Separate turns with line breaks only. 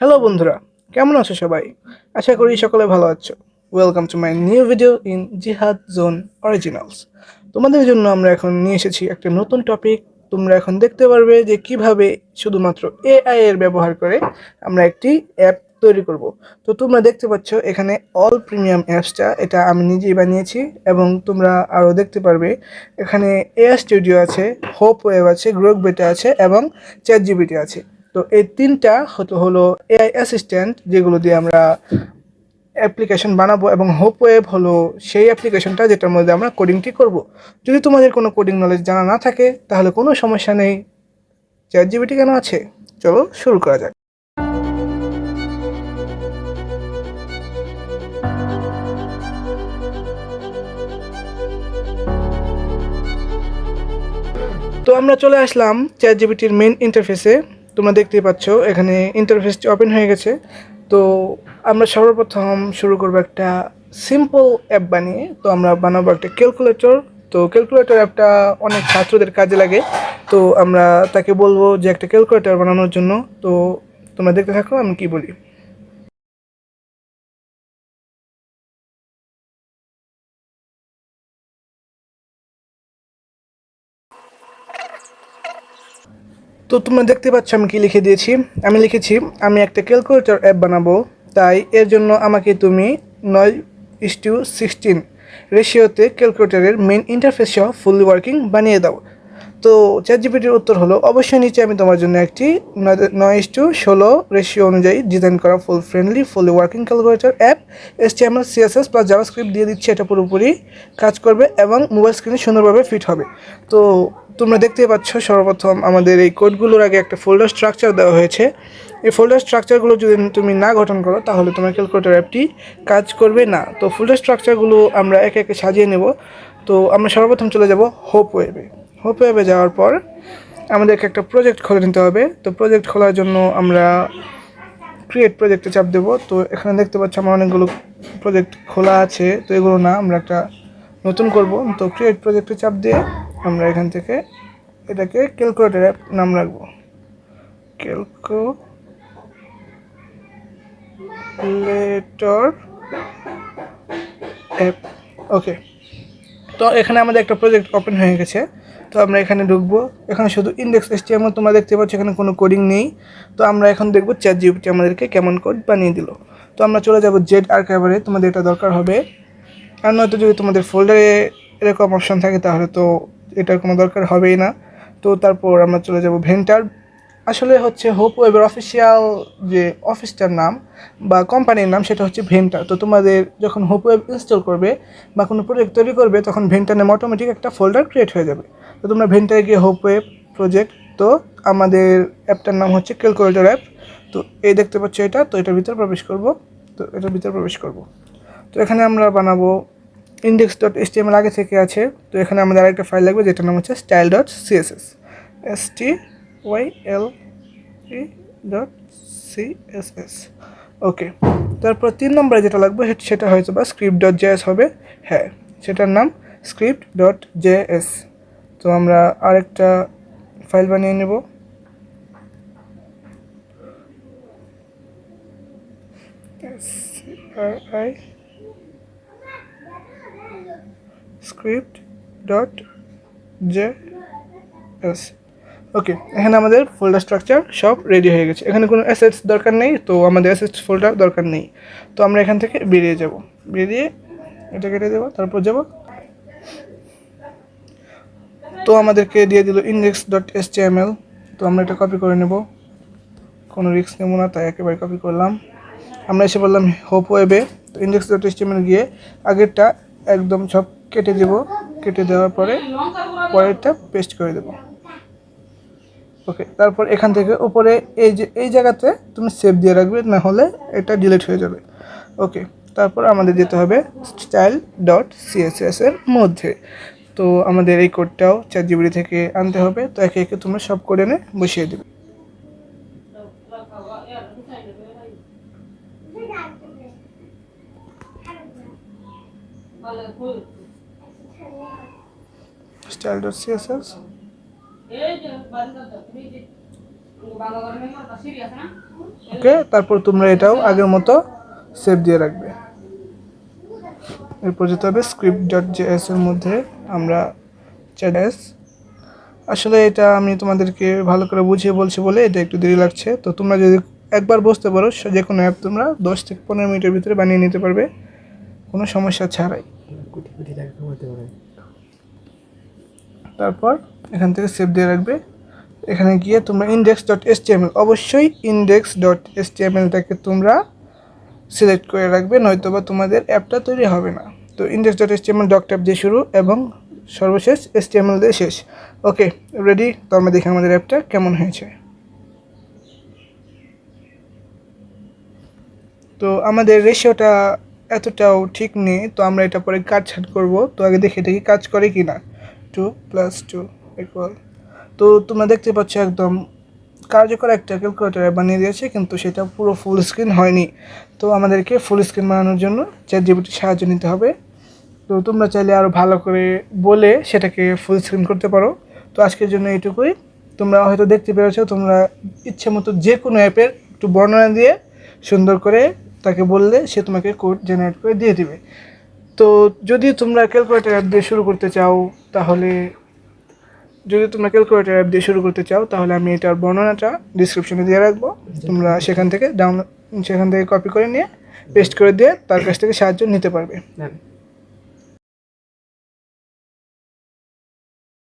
Hello বন্ধুরা। কেমন আছো সবাই? আশা করি সকলে ভালো আছো। Welcome to my new video in Jihad zone originals তোমাদের জন্য আমরা এখন নিয়ে এসেছি একটা নতুন টপিক তোমরা এখন দেখতে পারবে যে কীভাবে শুধুমাত্র এআই এর ব্যবহার করে আমরা একটি অ্যাপ তৈরি করব। তো তোমরা দেখতে পাচ্ছ, এখানে অল প্রিমিয়াম অ্যাপসটা এটা আমি নিজেই বানিয়েছি এবং তোমরা আরও দেখতে পারবে, এখানে এআই স্টুডিও আছে হোপ ওয়েব আছে গ্রোক বেটা আছে এবং চ্যাট জিবিটি আছে। তো এই তিনটা হলো এআই অ্যাসিস্ট্যান্ট যেগুলো দিয়ে আমরা অ্যাপ্লিকেশন বানাবো এবং হোপ ওয়েব হলো সেই অ্যাপ্লিকেশনটা যেটার মধ্যে আমরা কোডিংটি করব। যদি তোমাদের কোনো কোডিং নলেজ জানা না থাকে, তাহলে কোনো সমস্যা নেই। চ্যাট জিবিটি কেন আছে? চলো শুরু করা যাক। তো আমরা চলে আসলাম চ্যাট জিবিটির মেন ইন্টারফেসে তোমরা দেখতেই পাচ্ছ, এখানে ইন্টারফেসটি ওপেন হয়ে গেছে। তো আমরা সর্বপ্রথম শুরু করব একটা সিম্পল অ্যাপ বানিয়ে। তো আমরা বানাবো একটা ক্যালকুলেটর তো ক্যালকুলেটর অ্যাপটা অনেক ছাত্রদের কাজে লাগে। তো আমরা তাকে বলব যে একটা ক্যালকুলেটর বানানোর জন্য। তো তোমরা দেখতে থাকো, আমি কি বলি। তো তোমরা দেখতে পাচ্ছ আমি কি লিখে দিয়েছি। আমি লিখেছি, আমি একটা ক্যালকুলেটর অ্যাপ বানাবো, তাই এর জন্য আমাকে তুমি নয় ইস টু সিক্সটিন রেশিওতে ক্যালকুলেটরের মেন ইন্টারফেস সহ ফুল ওয়ার্কিং বানিয়ে দাও। তো চ্যাট জিপিটির উত্তর হলো, অবশ্যই নিচে আমি তোমার জন্য একটি নয় টু ষোলো রেশিও অনুযায়ী ডিজাইন করা full friendly full working calculator app HTML CSS plus JavaScript দিয়ে দিচ্ছে, এটা পুরোপুরি কাজ করবে এবং মোবাইল স্ক্রিনে সুন্দরভাবে ফিট হবে। তো তোমরা দেখতে পাচ্ছ, সর্বপ্রথম আমাদের এই কোডগুলোর আগে একটা ফোল্ডার স্ট্রাকচার দেওয়া হয়েছে। এই ফোল্ডার স্ট্রাকচারগুলো যদি তুমি না গঠন করো, তাহলে তোমার ক্যালকুলেটর অ্যাপটি কাজ করবে না। তো ফোল্ডার স্ট্রাকচারগুলো আমরা একে একে সাজিয়ে নেব। তো আমরা সর্বপ্রথম চলে যাব হোপ ওয়েবে হোপ ওয়েবে যাওয়ার পর আমাদেরকে একটা প্রজেক্ট খুলে নিতে হবে। তো প্রজেক্ট খোলার জন্য আমরা ক্রিয়েট প্রজেক্টে চাপ দেবো। তো এখানে দেখতে পাচ্ছি আমার অনেকগুলো প্রজেক্ট খোলা আছে। তো এগুলো না আমরা একটা নতুন করব। তো ক্রিয়েট প্রজেক্টে চাপ দিয়ে আমরা এখান থেকে এটাকে ক্যালকুলেটর অ্যাপ নাম রাখব। ক্যালকুলেটর অ্যাপ ওকে তো এখানে আমাদের একটা প্রজেক্ট ওপেন হয়ে গেছে। তো আমরা এখানে ঢুকবো। এখানে শুধু ইন্ডেক্স এসটিএমএল তোমরা দেখতে পাচ্ছ, এখানে কোনো কোডিং নেই। তো আমরা এখন দেখব চ্যাট জিপিটি আমাদেরকে কেমন কোড বানিয়ে দিল। তো আমরা চলে যাব জেড আর্কাইভারে তোমাদের এটা দরকার হবে। আর নয়তো যদি তোমাদের ফোল্ডারে এরকম অপশান থাকে, তাহলে তো এটার কোনো দরকার হবেই না। তো তারপর আমরা চলে যাব ভেন্টার। আসলে হচ্ছে হোপ ওয়েবের অফিসিয়াল যে অফিসটার নাম বা কোম্পানির নাম সেটা হচ্ছে ভেন্টার তো তোমাদের যখন হোপ ওয়েব ইনস্টল করবে বা কোনো প্রজেক্ট তৈরি করবে, তখন ভেন্টার নামে অটোমেটিক একটা ফোল্ডার ক্রিয়েট হয়ে যাবে। তো তোমরা ভেন্টারে গিয়ে হোপ ওয়েব প্রজেক্ট তো আমাদের অ্যাপটার নাম হচ্ছে ক্যালকুলেটর অ্যাপ তো এই দেখতে পাচ্ছ এটা, তো এটার ভিতরে প্রবেশ করব। তো এটার ভিতরে প্রবেশ করব। তো এখানে আমরা বানাবো index dot S T M আগে থেকে আছে। তো এখানে আমাদের আরেকটা ফাইল লাগবে, যেটার নাম হচ্ছে style dot S T Y L E dot CSS okay তারপর তিন নম্বরে যেটা লাগবে, সেটা হয়তো বা স্ক্রিপ্ট ডট জেএস হবে। হ্যাঁ সেটার নাম স্ক্রিপ্ট ডট জেএস তো আমরা আরেকটা ফাইল বানিয়ে নেব। I script dot J S okay এখানে আমাদের ফোল্ডার স্ট্রাকচার সব রেডি হয়ে গেছে। এখানে কোনো অ্যাসেটস দরকার নেই, তো আমাদের অ্যাসেটস ফোল্ডার দরকার নেই। তো আমরা এখান থেকে বেরিয়ে যাব। বেরিয়ে এটা কেটে দেবো, তারপর যাব। তো আমাদেরকে দিয়ে দিল ইন্ডেক্স ডট এস তো আমরা এটা কপি করে নেব। কোনো রিস্ক নেব না, তাই একেবারে কপি করলাম। আমরা এসে বললাম হোপ ওয়েবে তো ইন্ডেক্স ডট এস গিয়ে আগেরটা একদম সব কেটে দেব। কেটে দেওয়ার পরে পরেরটা পেস্ট করে দেব। ওকে তারপর এখান থেকে উপরে এই যে, এই জায়গাতে তুমি সেভ দিয়ে রাখবে না হলে এটা ডিলিট হয়ে যাবে। ওকে তারপর আমাদের যেতে হবে স্টাইল ডট সিএসএস এর মধ্যে। তো আমাদের এই কোডটাও চার জিবি থেকে আনতে হবে, তো একে একে তোমরা সব কোড এনে বসিয়ে দেবে। স্টাইল ডট সিএসএস ওকে তারপর তোমরা এটাও আগের মতো সেভ দিয়ে রাখবে। এরপর যেতে হবে স্ক্রিপ্ট ডট জেএস এর মধ্যে। আমরা চ্যাডেস আসলে এটা আমি তোমাদেরকে ভালো করে বুঝিয়ে বলছি বলে এটা একটু দেরি লাগছে। তো তোমরা যদি একবার বুঝতে পারো যে কোনো অ্যাপ তোমরা দশ থেকে পনেরো মিনিটের ভিতরে বানিয়ে নিতে পারবে। কোনো সমস্যা ছাড়াই। তারপর এখান থেকে সেভ দিয়ে রাখবে। এখানে গিয়ে তোমরা ইন্ডেক্স ডট এস অবশ্যই ইন্ডেক্স ডট এস তোমরা সিলেক্ট করে রাখবে নয়তো বা তোমাদের অ্যাপটা তৈরি হবে না। তো index dot S doctype দিয়ে শুরু এবং সর্বশেষ এস দিয়ে শেষ। ওকে রেডি তো আমরা দেখি আমাদের অ্যাপটা কেমন হয়েছে। তো আমাদের রেশিওটা এতটাও ঠিক নেই, তো আমরা এটা পরে কাট ছাট করব। তো আগে দেখি এটা কি কাজ করে কি না টু প্লাস টু ইকুয়াল তো তোমরা দেখতে পাচ্ছ একদম কার্যকর একটা ক্যালকুলেটার বানিয়ে দিয়েছে, কিন্তু সেটা পুরো ফুল স্ক্রিন হয়নি। তো আমাদেরকে ফুল স্ক্রিন বানানোর জন্য চ্যাট জিবিটির সাহায্য নিতে হবে। তো তোমরা চাইলে আরও ভালো করে বলে সেটাকে ফুল স্ক্রিন করতে পারো। তো আজকের জন্য এইটুকুই। তোমরা হয়তো দেখতে পেরেছ, তোমরা ইচ্ছে মতো যে কোনো অ্যাপের একটু বর্ণনা দিয়ে সুন্দর করে তাকে বললে সে তোমাকে কোড জেনারেট করে দিয়ে দিবে। তো যদি তোমরা ক্যালকুলেটার অ্যাপ দিয়ে শুরু করতে চাও, তাহলে যদি তোমরা ক্যালকুলেটার অ্যাপ দিয়ে শুরু করতে চাও, তাহলে আমি এটার বর্ণনাটা ডিসক্রিপশনে দিয়ে রাখব। তোমরা সেখান থেকে ডাউনলোড সেখান থেকে কপি করে নিয়ে পেস্ট করে দিয়ে তার কাছ থেকে সাহায্য নিতে পারবে।
না